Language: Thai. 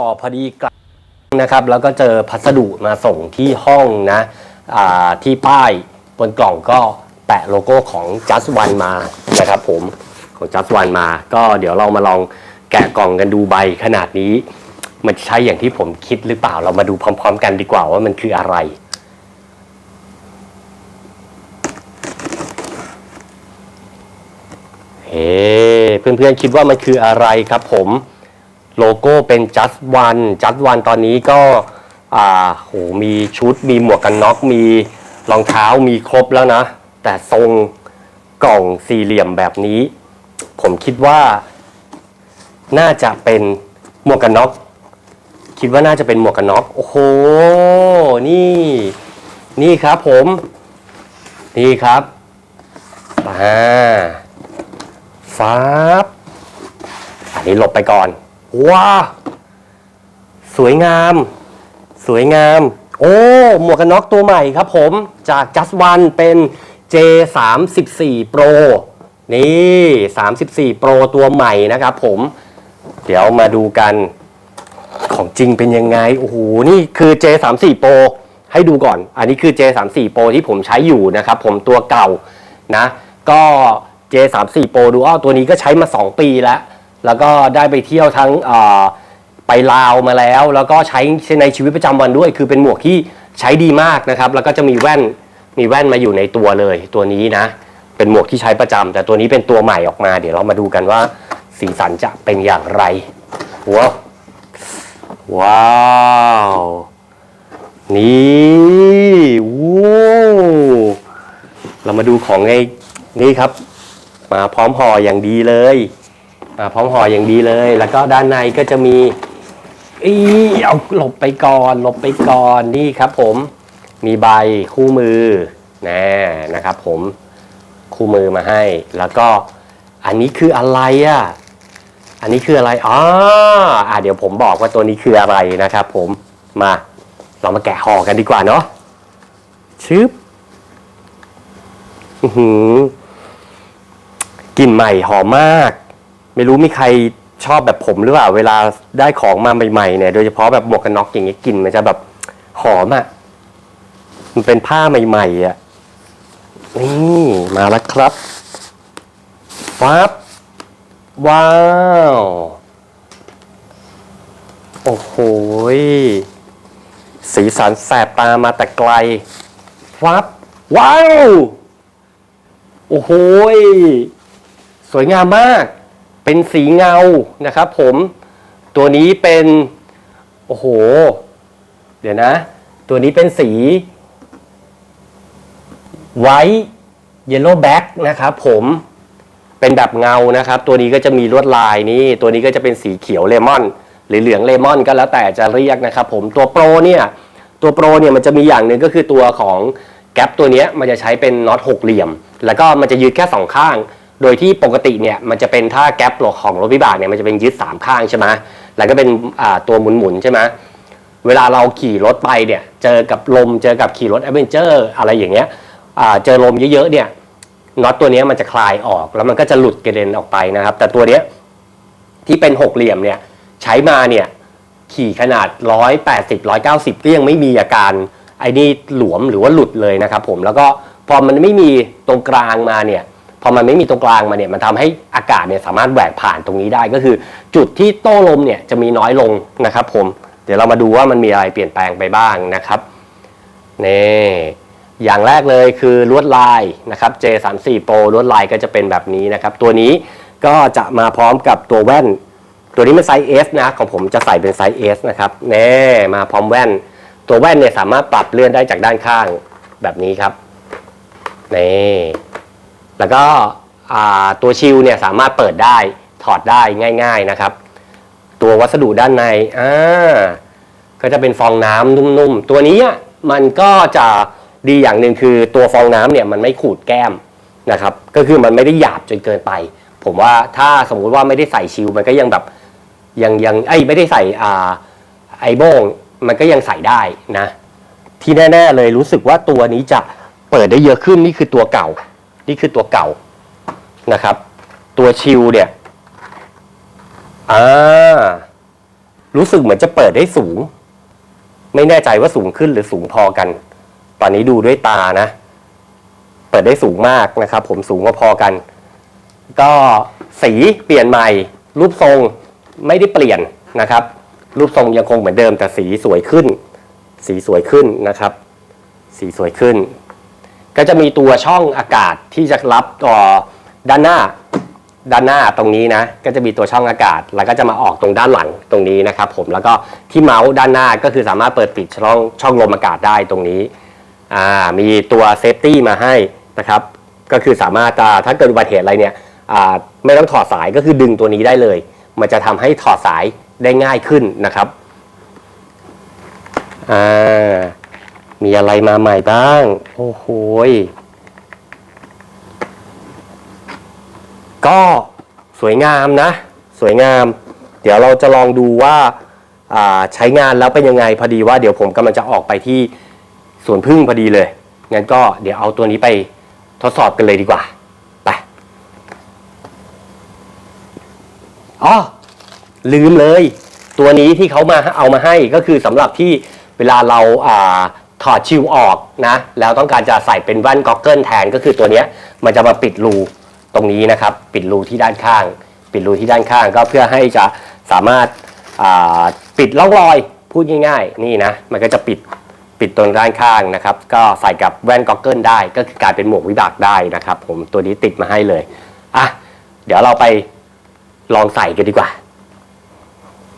ก็พอดีกลับนะครับ แล้วก็เจอพัสดุมาส่งที่ห้องนะที่ป้ายบนกล่องก็แปะโลโก้ของ just one มานะครับผมของ just one มา ก็เดี๋ยวเรามาลองแกะกล่องกันดูใบขนาดนี้ มันใช่อย่างที่ผมคิดหรือเปล่าเรามาดูพร้อม ๆ กันดีกว่าว่ามันคืออะไร เฮ้เพื่อนๆคิดว่ามันคืออะไรครับผม โลโก้เป็น just one just one ตอนนี้ก็อ่าโหมีชุดมีหมวกกันน็อกมีรองเท้ามีครบแล้วนะ แต่ทรงกล่องสี่เหลี่ยมแบบนี้ ผมคิดว่า น่าจะเป็นหมวกกันน็อกคิดว่าน่าจะเป็นหมวกกันน็อกโอ้โหนี่ นี่ครับผม นี่ครับอ่าฟ้าบอันนี้หลบไปก่อน ว้าสวยงาม สวยงาม โอ้ หมวกกันน็อกตัวใหม่ครับผมจาก just one เป็น J 3 4 Pro นี่ 34 Pro ตัวใหม่นะครับผม เดี๋ยวมาดูกันของจริงเป็นยังไง โอ้โห นี่คือ J 3 4 Pro ให้ดูก่อน อันนี้คือ J 3 4 Pro ที่ผมใช้อยู่นะครับผมตัวเก่านะ ก็ J 3 4 Pro Dual ตัวนี้ก็ใช้มา 2 ปีแล้ว แล้วก็ได้ไปเที่ยวทั้งไปลาวมาแล้ว แล้วก็ใช้ในชีวิตประจำวันด้วย คือเป็นหมวกที่ใช้ดีมากนะครับ แล้วก็จะมีแว่นมีแว่นมาอยู่ในตัวเลยตัวนี้นะ เป็นหมวกที่ใช้ประจำแต่ตัวนี้เป็นตัวใหม่ออกมา เดี๋ยวเรามาดูกันว่าสีสันจะเป็นอย่างไรว้าวว้าวนี่วู้เรามาดูของไอ้นี่ครับ มาพร้อมห่ออย่างดีเลย พร้อมห่ออย่างดีเลย แล้วก็ด้านในก็จะมีอีเอาหลบไปก่อนหลบไปก่อนนี่ครับผมมีใบคู่มือนะนะครับผมคู่มือมาให้ แล้วก็อันนี้คืออะไรอะอันนี้คืออะไรอ๋ออะเดี๋ยวผมบอกว่าตัวนี้คืออะไรนะครับผมมาเรามาแกะห่อกันดีกว่าเนาะชึบอือหือกลิ่นใหม่หอมมาก ไม่รู้มีใครชอบแบบผมหรือเปล่าเวลาได้ของมาใหม่ๆเนี่ยโดยเฉพาะแบบหมวกกันน็อกอย่างเงี้ยกลิ่นมันจะแบบหอมอะ่ะมันเป็นผ้าใหม่ๆอะ่ะนี่มาแล้วครับฟับว้าว โอ้โหสีสันแสบตามาแต่ไกลฟับว้าว โอ้โหสวยงามมาก เป็นสีเงานะครับผมตัวนี้เป็นโอ้โห เดี๋ยวนะ ตัวนี้เป็นสีไวท์เยลโล่แบ็กนะครับผมเป็นแบบเงานะครับ ตัวนี้ก็จะมีลวดลายนี่ตัวนี้ก็จะเป็นสีเขียวเลมอน หรือเหลืองเลมอนก็แล้วแต่จะเรียกนะครับผมตัวโปรเนี่ยตัวโปรเนี่ยมันจะมีอย่างหนึ่งก็คือตัวของแก๊ปตัวนี้มันจะใช้เป็นน็อตหกเหลี่ยม แล้วก็มันจะยืดแค่สองข้าง โดยที่ปกติเนี่ยมันจะเป็นถ้าแก๊ปของรถวิบากเนี่ยมันจะเป็นยืดสามข้างใช่ไหมแล้วก็เป็นตัวหมุนๆใช่ไหมเวลาเราขี่รถไปเนี่ยเจอกับลมเจอกับขี่รถแอดเวนเจอร์อะไรอย่างเงี้ยเจอลมเยอะๆเนี่ยน็อตตัวนี้มันจะคลายออกแล้วมันก็จะหลุดกระเด็นออกไปนะครับ แต่ตัวเนี้ยที่เป็นหกเหลี่ยมเนี่ยใช้มาเนี่ยขี่ขนาด 180 190 ก็ยังไม่มีอาการไอ้นี่หลวมหรือว่าหลุดเลยนะครับผมแล้วก็พอมันไม่มีตรงกลางมาเนี่ย พอมันไม่มีตรงกลางมาเนี่ยมันทำให้อากาศเนี่ยสามารถแหวกผ่านตรงนี้ได้ก็คือ จุดที่โต้ลมเนี่ยจะมีน้อยลงนะครับผมเดี๋ยวเรามาดูว่ามันมีอะไรเปลี่ยนแปลงไปบ้างนะครับนี่อย่างแรกเลยคือลวดลายนะครับ J34 Pro ลวดลายก็จะเป็นแบบนี้นะครับ ตัวนี้ก็จะมาพร้อมกับตัวแว่น ตัวนี้เป็นไซส์ S นะของผมจะใส่เป็นไซส์ S นะครับแน่มาพร้อมแว่น ตัวแว่นเนี่ยสามารถปรับเลื่อนได้จากด้านข้างแบบนี้ครับนี่ แล้วก็ตัวชิลเนี่ยสามารถเปิดได้ถอดได้ง่าย ๆนะครับ ตัววัสดุด้านในอ่าก็จะเป็นฟองน้ำนุ่มๆ ตัวนี้มันก็จะดีอย่างหนึ่งคือตัวฟองน้ำเนี่ยมันไม่ขูดแก้มนะครับ ก็คือมันไม่ได้หยาบจนเกินไป ผมว่าถ้าสมมุติว่าไม่ได้ใส่ชิลมันก็ยังแบบยังยังไอ้ไม่ได้ใส่อ่าไอโบงมันก็ยังใส่ได้นะ ที่แน่ ๆ เลยรู้สึกว่าตัวนี้จะเปิดได้เยอะขึ้นนี่คือตัวเก่า นี่คือตัวเก่านะครับ ตัวชิลเนี่ยอ่ารู้สึกเหมือนจะเปิดได้สูง ไม่แน่ใจว่าสูงขึ้นหรือสูงพอกัน ตอนนี้ดูด้วยตานะ เปิดได้สูงมากนะครับ ผมสูงพอกัน ก็สีเปลี่ยนใหม่ รูปทรงไม่ได้เปลี่ยนนะครับ รูปทรงยังคงเหมือนเดิมแต่สีสวยขึ้น สีสวยขึ้นนะครับ สีสวยขึ้น ก็จะมีตัวช่องอากาศที่จะรับต่อด้านหน้าด้านหน้าตรงนี้นะ ก็จะมีตัวช่องอากาศ แล้วก็จะมาออกตรงด้านหลังตรงนี้นะครับผมแล้วก็ที่เมาส์ด้านหน้าก็คือสามารถเปิดปิดช่องช่องลมอากาศได้ตรงนี้อ่ามีตัวเซฟตี้มาให้นะครับ ก็คือสามารถอ่าถ้าเกิดอุบัติเหตุอะไรเนี่ยอ่าไม่ต้องถอดสายก็คือดึงตัวนี้ได้เลย มันจะทำให้ถอดสายได้ง่ายขึ้นนะครับอ่า มีอะไรมาใหม่บ้าง โอ้โหก็สวยงามนะ สวยงาม เดี๋ยวเราจะลองดูว่าอ่าใช้งานแล้วเป็นยังไงพอดีว่าเดี๋ยวผมกำลังจะออกไปที่สวนพึ่งพอดีเลย งั้นก็เดี๋ยวเอาตัวนี้ไปทดสอบกันเลยดีกว่า ไป อ๋อ ลืมเลย ตัวนี้ที่เขามาเอามาให้ก็คือสำหรับที่เวลาเราอ่า ถอดชิวออกนะ แล้วต้องการจะใส่เป็นแว่นก็อกเกิลแทนก็คือตัวนี้มันจะมาปิดรูตรงนี้นะครับ ปิดรูที่ด้านข้าง ปิดรูที่ด้านข้างก็เพื่อให้จะสามารถาปิดร่องรอยพูดง่าย ๆ นี่นะ มันก็จะปิดปิดตรงด้านข้างนะครับ ก็ใส่กับแว่นก็อกเกิลได้ก็คือกลายเป็นหมวกวิบากได้นะครับ ผมตัวนี้ติดมาให้เลยอะเดี๋ยวเราไปลองใส่กันดีกว่า